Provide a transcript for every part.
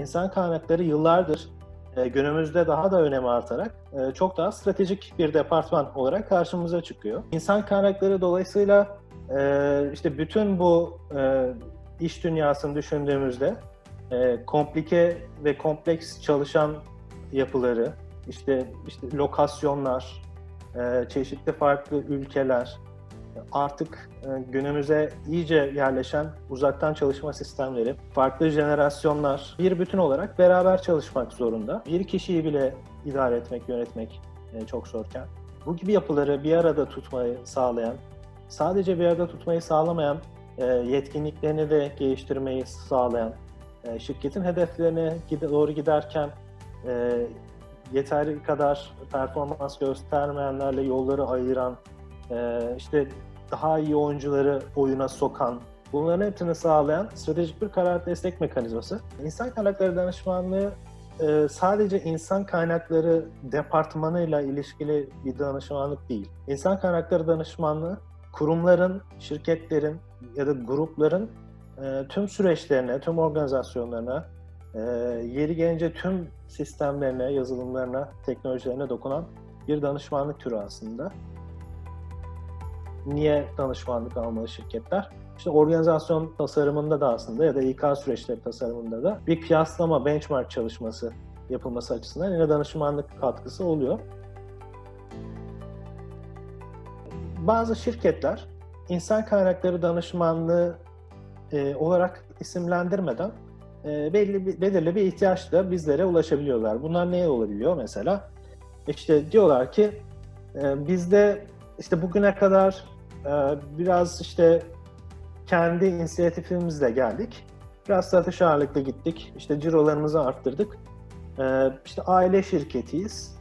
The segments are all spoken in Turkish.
İnsan kaynakları yıllardır e, günümüzde daha da önemi artarak e, çok daha stratejik bir departman olarak karşımıza çıkıyor. İnsan kaynakları dolayısıyla e, işte bütün bu iş dünyasını düşündüğümüzde komplike ve kompleks çalışan yapıları, işte işte lokasyonlar, çeşitli farklı ülkeler, artık e, günümüze iyice yerleşen uzaktan çalışma sistemleri, farklı jenerasyonlar bir bütün olarak beraber çalışmak zorunda. Bir kişiyi bile idare etmek, yönetmek e, çok zorken bu gibi yapıları bir arada tutmayı sağlayan, sadece bir arada tutmayı sağlamayan, e, yetkinliklerini de geliştirmeyi sağlayan, şirketin hedeflerine doğru giderken yeteri kadar performans göstermeyenlerle yolları ayıran, işte daha iyi oyuncuları oyuna sokan, bunların hepsini sağlayan stratejik bir karar destek mekanizması. İnsan kaynakları danışmanlığı e, sadece insan kaynakları departmanıyla ilişkili bir danışmanlık değil. İnsan kaynakları danışmanlığı kurumların, şirketlerin ya da grupların e, tüm süreçlerine, tüm organizasyonlarına, e, yeri gelince tüm sistemlerine, yazılımlarına, teknolojilerine dokunan bir danışmanlık türü aslında. Niye danışmanlık almalı şirketler? İşte organizasyon tasarımında da aslında ya da İK süreçleri tasarımında da bir kıyaslama, benchmark çalışması yapılması açısından yine danışmanlık katkısı oluyor. Bazı şirketler insan kaynakları danışmanlığı e, olarak isimlendirmeden e, belli belirli bir ihtiyaçla bizlere ulaşabiliyorlar. Bunlar neye olabiliyor mesela? İşte diyorlar ki e, bizde işte bugüne kadar e, biraz işte kendi inisiyatifimizle geldik. Biraz satış ağırlıklı gittik. İşte cirolarımızı arttırdık. E, işte aile şirketiyiz.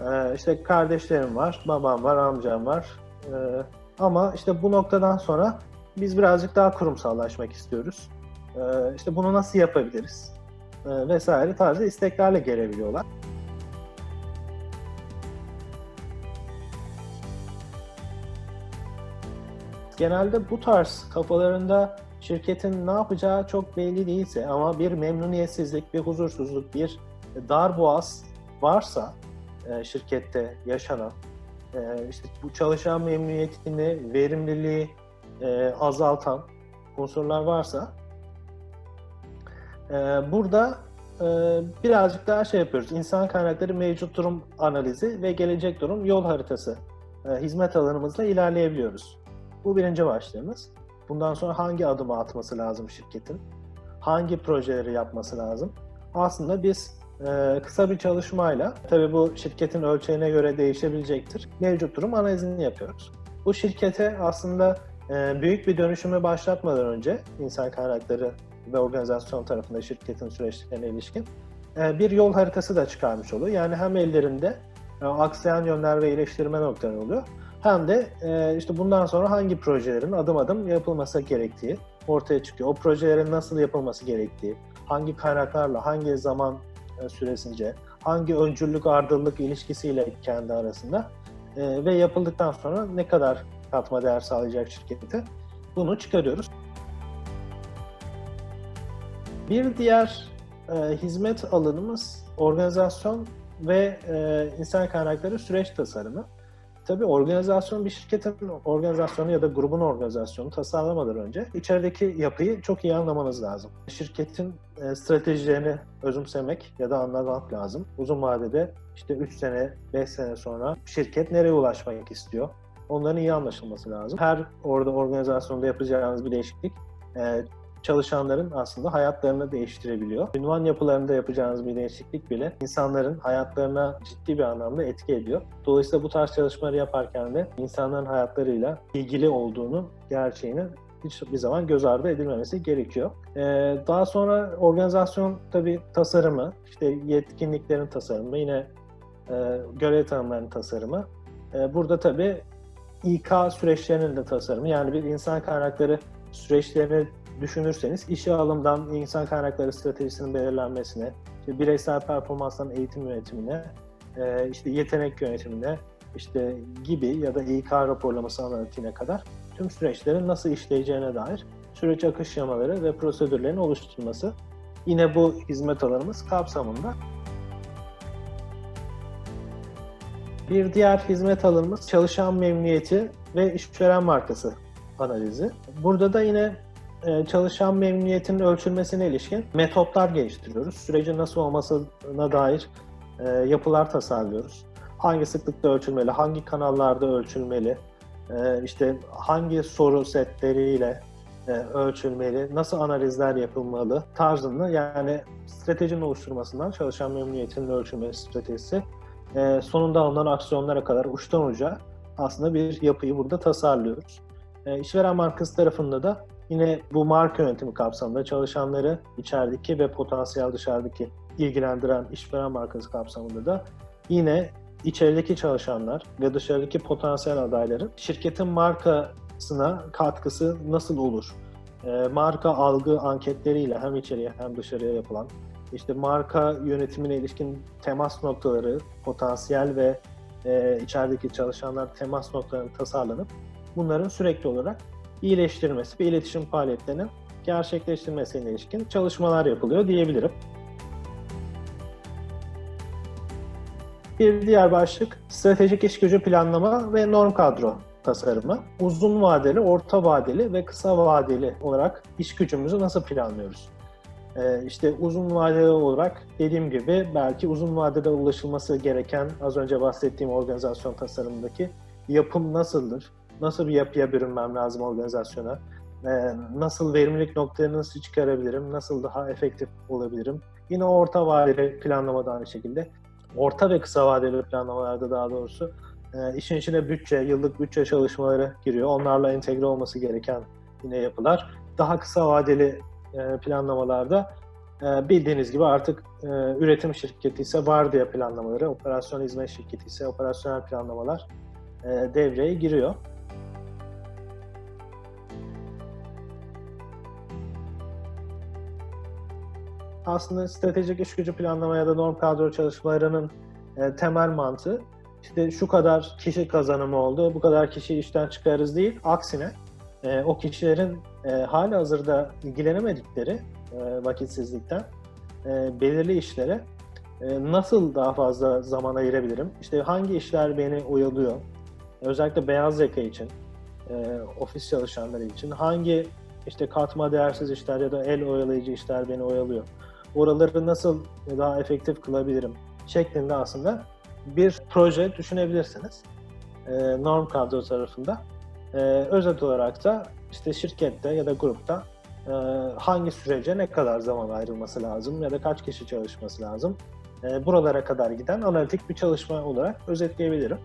E, işte kardeşlerim var, babam var, amcam var. E, ama işte bu noktadan sonra biz birazcık daha kurumsallaşmak istiyoruz. E, işte bunu nasıl yapabiliriz? E, vesaire tarzı isteklerle gelebiliyorlar. Genelde bu tarz kafalarında şirketin ne yapacağı çok belli değilse ama bir memnuniyetsizlik, bir huzursuzluk, bir dar boğaz varsa e, şirkette yaşanan, e, işte bu çalışan memnuniyetini, verimliliği e, azaltan unsurlar varsa burada birazcık daha şey yapıyoruz. İnsan kaynakları mevcut durum analizi ve gelecek durum yol haritası hizmet alanımızla ilerleyebiliyoruz. Bu birinci başlığımız. Bundan sonra hangi adımı atması lazım şirketin? Hangi projeleri yapması lazım? Aslında biz e, kısa bir çalışmayla, tabii bu şirketin ölçeğine göre değişebilecektir, mevcut durum analizini yapıyoruz. Bu şirkete aslında e, büyük bir dönüşümü başlatmadan önce insan kaynakları ve organizasyon tarafında şirketin süreçlerine ilişkin e, bir yol haritası da çıkarmış oluyor. Yani hem ellerinde aksayan yönler ve iyileştirme noktaları oluyor hem de e, işte bundan sonra hangi projelerin adım adım yapılması gerektiği ortaya çıkıyor. O projelerin nasıl yapılması gerektiği, hangi kaynaklarla, hangi zaman e, süresince, hangi öncülük ardıllık ilişkisiyle kendi arasında e, ve yapıldıktan sonra ne kadar katma değer sağlayacak şirkete bunu çıkarıyoruz. Bir diğer e, hizmet alanımız organizasyon ve e, insan kaynakları süreç tasarımı. Tabii organizasyon bir şirketin organizasyonu ya da grubun organizasyonu tasarlamadan önce içerideki yapıyı çok iyi anlamanız lazım. Şirketin e, stratejilerini özümsemek ya da anlamak lazım. Uzun vadede işte 3 sene, 5 sene sonra şirket nereye ulaşmak istiyor? Onların iyi anlaşılması lazım. Her orada organizasyonda yapacağınız bir değişiklik e, çalışanların aslında hayatlarını değiştirebiliyor. Ünvan yapılarında yapacağınız bir değişiklik bile insanların hayatlarına ciddi bir anlamda etki ediyor. Dolayısıyla bu tarz çalışmaları yaparken de insanların hayatlarıyla ilgili olduğunu, gerçeğini hiçbir zaman göz ardı edilmemesi gerekiyor. Ee, daha sonra organizasyon tabii tasarımı, işte yetkinliklerin tasarımı, yine e, görev tanımlarının tasarımı. E, burada tabii İK süreçlerinin de tasarımı, yani bir insan kaynakları süreçlerini düşünürseniz işe alımdan insan kaynakları stratejisinin belirlenmesine, işte bireysel performanstan eğitim yönetimine, e, işte yetenek yönetimine, işte gibi ya da İK raporlaması analitiğine kadar tüm süreçlerin nasıl işleyeceğine dair süreç akış şemaları ve prosedürlerin oluşturulması yine bu hizmet alanımız kapsamında. Bir diğer hizmet alanımız çalışan memnuniyeti ve işveren markası analizi. Burada da yine çalışan memnuniyetinin ölçülmesine ilişkin metotlar geliştiriyoruz. Sürecin nasıl olmasına dair e, yapılar tasarlıyoruz. Hangi sıklıkta ölçülmeli, hangi kanallarda ölçülmeli, e, işte hangi soru setleriyle ölçülmeli, nasıl analizler yapılmalı tarzında yani stratejinin oluşturmasından çalışan memnuniyetinin ölçülmesi stratejisi sonunda alınan aksiyonlara kadar uçtan uca aslında bir yapıyı burada tasarlıyoruz. İşveren markası tarafında da Yine bu marka yönetimi kapsamında çalışanları içerideki ve potansiyel dışarıdaki ilgilendiren işveren markası kapsamında da yine içerideki çalışanlar ve dışarıdaki potansiyel adayların şirketin markasına katkısı nasıl olur? E, marka algı anketleriyle hem içeriye hem dışarıya yapılan işte marka yönetimine ilişkin temas noktaları, potansiyel ve e, içerideki çalışanlar temas noktalarının tasarlanıp bunların sürekli olarak iyileştirmesi ve iletişim faaliyetlerinin gerçekleştirmesine ilişkin çalışmalar yapılıyor diyebilirim. Bir diğer başlık stratejik iş gücü planlama ve norm kadro tasarımı. Uzun vadeli, orta vadeli ve kısa vadeli olarak iş gücümüzü nasıl planlıyoruz? Ee, işte uzun vadeli olarak dediğim gibi belki uzun vadede ulaşılması gereken az önce bahsettiğim organizasyon tasarımındaki yapım nasıldır? Nasıl bir yapıya bürünmem lazım organizasyona? Ee, nasıl verimlilik noktalarını nasıl çıkarabilirim? Nasıl daha efektif olabilirim? Yine orta vadeli planlamada aynı şekilde. Orta ve kısa vadeli planlamalarda daha doğrusu e, işin içine bütçe, yıllık bütçe çalışmaları giriyor. Onlarla entegre olması gereken yine yapılar. Daha kısa vadeli e, planlamalarda e, bildiğiniz gibi artık üretim şirketi ise vardiya planlamaları, operasyon hizmet şirketi ise operasyonel planlamalar devreye giriyor. Aslında stratejik iş gücü planlama ya da norm kadro çalışmalarının e, temel mantığı işte şu kadar kişi kazanımı oldu, bu kadar kişi işten çıkarız değil. Aksine e, o kişilerin e, hali hazırda ilgilenemedikleri e, vakitsizlikten e, belirli işlere e, nasıl daha fazla zaman ayırabilirim? İşte hangi işler beni oyalıyor? Özellikle beyaz yaka için, e, ofis çalışanları için hangi işte katma değersiz işler ya da el oyalayıcı işler beni oyalıyor? Oraları nasıl daha efektif kılabilirim şeklinde aslında bir proje düşünebilirsiniz. E, norm kadro tarafında. E, özet olarak da işte şirkette ya da grupta e, hangi sürece ne kadar zaman ayrılması lazım ya da kaç kişi çalışması lazım. Buralara kadar giden analitik bir çalışma olarak özetleyebilirim.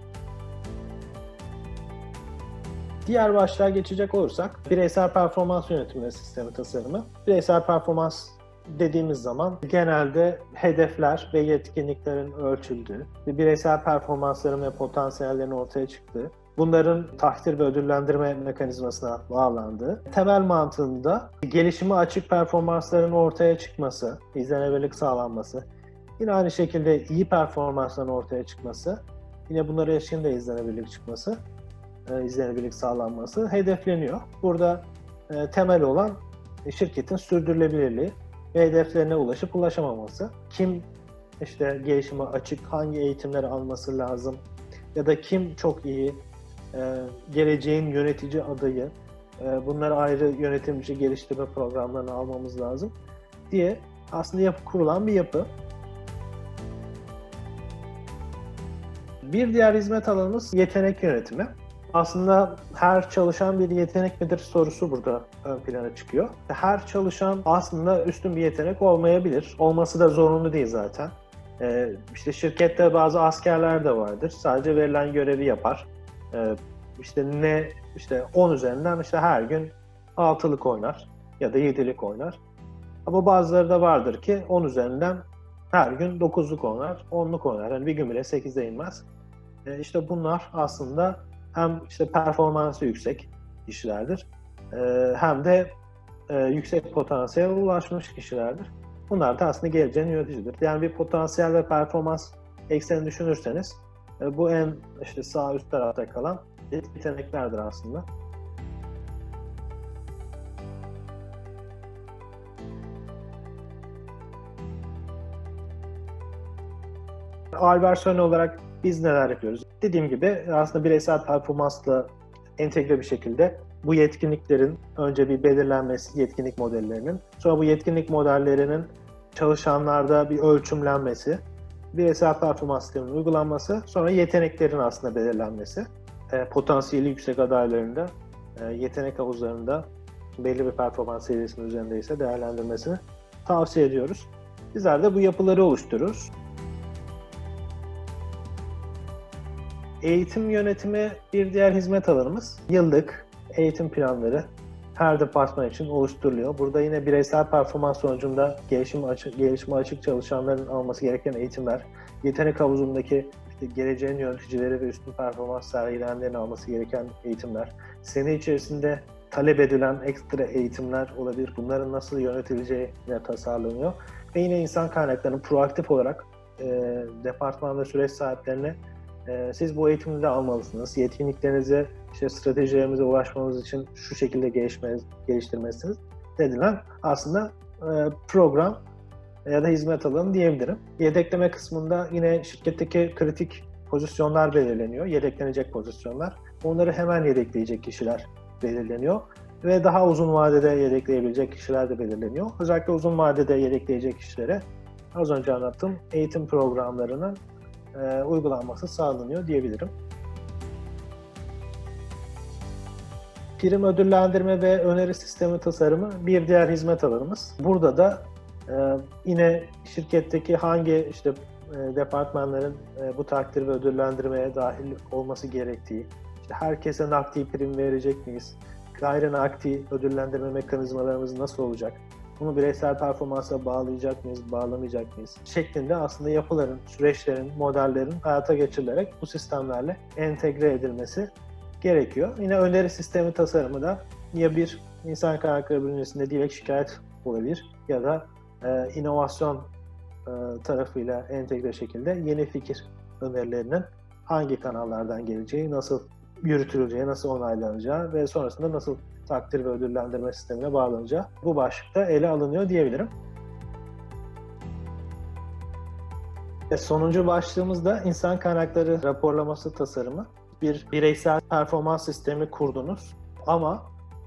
Diğer başlığa geçecek olursak bireysel performans yönetimi sistemi tasarımı. Bireysel performans dediğimiz zaman genelde hedefler ve yetkinliklerin ölçüldüğü, bireysel performansların ve potansiyellerin ortaya çıktığı, bunların takdir ve ödüllendirme mekanizmasına bağlandığı, temel mantığında gelişimi açık performansların ortaya çıkması, izlenebilirlik sağlanması, yine aynı şekilde iyi performansların ortaya çıkması, yine bunlara ilişkin de izlenebilirlik çıkması, e, izlenebilirlik sağlanması hedefleniyor. Burada e, temel olan şirketin sürdürülebilirliği, ve hedeflerine ulaşıp ulaşamaması. Kim işte gelişime açık, hangi eğitimleri alması lazım ya da kim çok iyi e, geleceğin yönetici adayı, e, bunları ayrı yönetimci geliştirme programlarını almamız lazım diye aslında yapı kurulan bir yapı. Bir diğer hizmet alanımız yetenek yönetimi aslında her çalışan bir yetenek midir sorusu burada ön plana çıkıyor. Her çalışan aslında üstün bir yetenek olmayabilir. Olması da zorunlu değil zaten. Ee, işte şirkette bazı askerler de vardır. Sadece verilen görevi yapar. Ee, işte ne işte 10 üzerinden işte her gün 6'lık oynar ya da 7'lik oynar. Ama bazıları da vardır ki 10 üzerinden her gün 9'luk oynar, 10'luk oynar. Yani bir gün bile 8'e inmez. Ee, işte bunlar aslında hem işte performansı yüksek kişilerdir e, hem de e, yüksek potansiyel ulaşmış kişilerdir. Bunlar da aslında geleceğin yöneticidir. Yani bir potansiyel ve performans ekseni düşünürseniz e, bu en işte sağ üst tarafta kalan yeteneklerdir aslında. Albert Sön olarak biz neler yapıyoruz? Dediğim gibi aslında bireysel performansla entegre bir şekilde bu yetkinliklerin önce bir belirlenmesi, yetkinlik modellerinin, sonra bu yetkinlik modellerinin çalışanlarda bir ölçümlenmesi, bireysel performans sisteminin uygulanması, sonra yeteneklerin aslında belirlenmesi, e, potansiyeli yüksek adaylarında, e, yetenek havuzlarında belli bir performans seviyesinin üzerindeyse değerlendirmesini tavsiye ediyoruz. Bizler de bu yapıları oluştururuz. Eğitim yönetimi bir diğer hizmet alanımız. Yıllık eğitim planları her departman için oluşturuluyor. Burada yine bireysel performans sonucunda gelişim açık, gelişime açık çalışanların alması gereken eğitimler, yetenek havuzundaki işte geleceğin yöneticileri ve üstün performans sergileyenlerin alması gereken eğitimler, sene içerisinde talep edilen ekstra eğitimler olabilir. Bunların nasıl yönetileceği yine tasarlanıyor. Ve yine insan kaynaklarının proaktif olarak e, departman ve süreç sahiplerine e, siz bu eğitimi de almalısınız. Yetkinliklerinizi işte stratejilerimize ulaşmamız için şu şekilde gelişmeniz, geliştirmelisiniz dedilen aslında e, program ya da hizmet alanı diyebilirim. Yedekleme kısmında yine şirketteki kritik pozisyonlar belirleniyor. Yedeklenecek pozisyonlar. Onları hemen yedekleyecek kişiler belirleniyor. Ve daha uzun vadede yedekleyebilecek kişiler de belirleniyor. Özellikle uzun vadede yedekleyecek kişilere az önce anlattığım eğitim programlarının e, uygulanması sağlanıyor diyebilirim. Prim ödüllendirme ve öneri sistemi tasarımı bir diğer hizmet alanımız. Burada da e, yine şirketteki hangi işte e, departmanların bu takdir ve ödüllendirmeye dahil olması gerektiği, işte herkese nakdi prim verecek miyiz, gayri nakdi ödüllendirme mekanizmalarımız nasıl olacak, bunu bireysel performansa bağlayacak mıyız, bağlamayacak mıyız şeklinde aslında yapıların, süreçlerin, modellerin hayata geçirilerek bu sistemlerle entegre edilmesi gerekiyor. Yine öneri sistemi tasarımı da ya bir insan kaynakları bünyesinde direkt şikayet olabilir ya da e, inovasyon e, tarafıyla entegre şekilde yeni fikir önerilerinin hangi kanallardan geleceği, nasıl yürütüleceği, nasıl onaylanacağı ve sonrasında nasıl takdir ve ödüllendirme sistemine bağlanacağı bu başlıkta ele alınıyor diyebilirim. Ve sonuncu başlığımız da insan kaynakları raporlaması tasarımı. Bir bireysel performans sistemi kurdunuz ama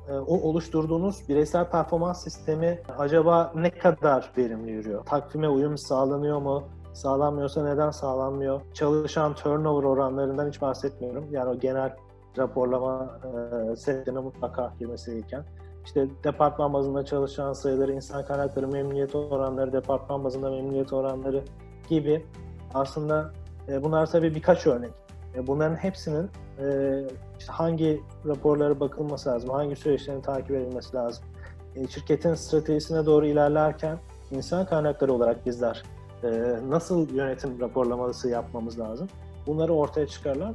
e, o oluşturduğunuz bireysel performans sistemi acaba ne kadar verimli yürüyor? Takvime uyum sağlanıyor mu? Sağlanmıyorsa neden sağlanmıyor? Çalışan turnover oranlarından hiç bahsetmiyorum. Yani o genel raporlama e, setine mutlaka girmesi gereken. İşte departman bazında çalışan sayıları, insan kaynakları memnuniyet oranları, departman bazında memnuniyet oranları gibi aslında e, bunlar tabii birkaç örnek. E, bunların hepsinin e, işte hangi raporlara bakılması lazım, hangi süreçlerin takip edilmesi lazım. E, şirketin stratejisine doğru ilerlerken insan kaynakları olarak bizler nasıl yönetim raporlaması yapmamız lazım? Bunları ortaya çıkarılan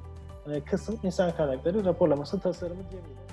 e, kısım insan kaynakları raporlaması tasarımı diyebiliriz.